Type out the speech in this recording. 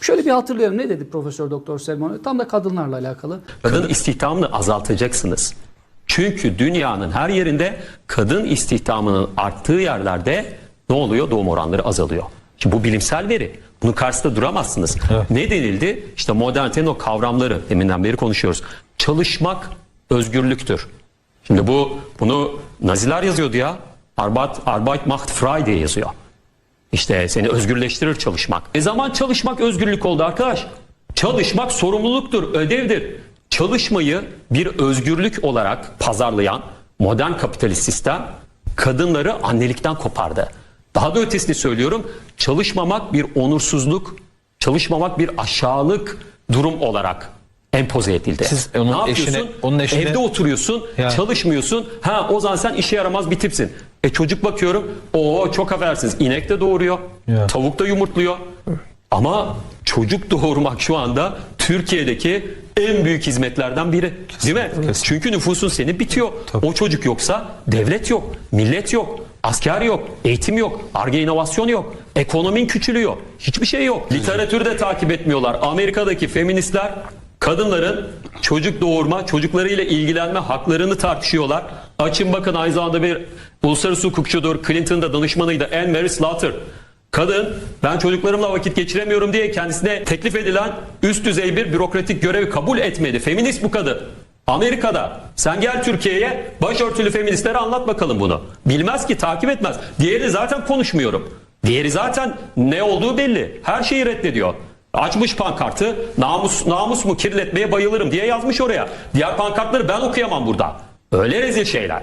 Şöyle bir hatırlayalım ne dedi Profesör Doktor Selman? Tam da kadınlarla alakalı. Kadın istihdamını azaltacaksınız. Çünkü dünyanın her yerinde kadın istihdamının arttığı yerlerde ne oluyor? Doğum oranları azalıyor. Şimdi bu bilimsel veri. Bunun karşısında duramazsınız. Ne denildi? İşte modernitenin o kavramları deminden beri konuşuyoruz. Çalışmak özgürlüktür. Şimdi bu bunu Naziler yazıyordu ya. Arbeit, Arbeit macht frei diye yazıyor. İşte seni özgürleştirir çalışmak. Ne zaman çalışmak özgürlük oldu arkadaş? Çalışmak sorumluluktur, ödevdir. Çalışmayı bir özgürlük olarak pazarlayan modern kapitalist sistem kadınları annelikten kopardı. Daha da ötesini söylüyorum. Çalışmamak bir onursuzluk, çalışmamak bir aşağılık durum olarak empoze edildi. Siz onun ne yapıyorsun? eşine- onun eşine- Evde oturuyorsun, Ya. çalışmıyorsun. Ha o zaman sen işe yaramaz bir tipsin. E çocuk bakıyorum. O çok affedersiniz. inek de doğuruyor. Ya. Tavuk da yumurtluyor. Ama çocuk doğurmak şu anda Türkiye'deki en büyük hizmetlerden biri. Değil mi? Çünkü nüfusun seni bitiyor. O çocuk yoksa devlet yok, millet yok, asker yok, eğitim yok, arge inovasyon yok, ekonomin küçülüyor. Hiçbir şey yok. Literatürü de takip etmiyorlar. Amerika'daki feministler kadınların çocuk doğurma, çocuklarıyla ilgilenme haklarını tartışıyorlar. Açın bakın aynı zamanda bir uluslararası hukukçudur. Clinton'da danışmanıydı. Anne Mary Slaughter. Kadın ben çocuklarımla vakit geçiremiyorum diye kendisine teklif edilen üst düzey bir bürokratik görevi kabul etmedi. Feminist bu kadın. Amerika'da sen gel Türkiye'ye başörtülü feministlere anlat bakalım bunu. Bilmez ki takip etmez. Diğeri zaten konuşmuyorum. Diğeri zaten ne olduğu belli. Her şeyi reddediyor. Açmış pankartı namus namus mu kirletmeye bayılırım diye yazmış oraya. Diğer pankartları ben okuyamam burada. Öyle rezil şeyler.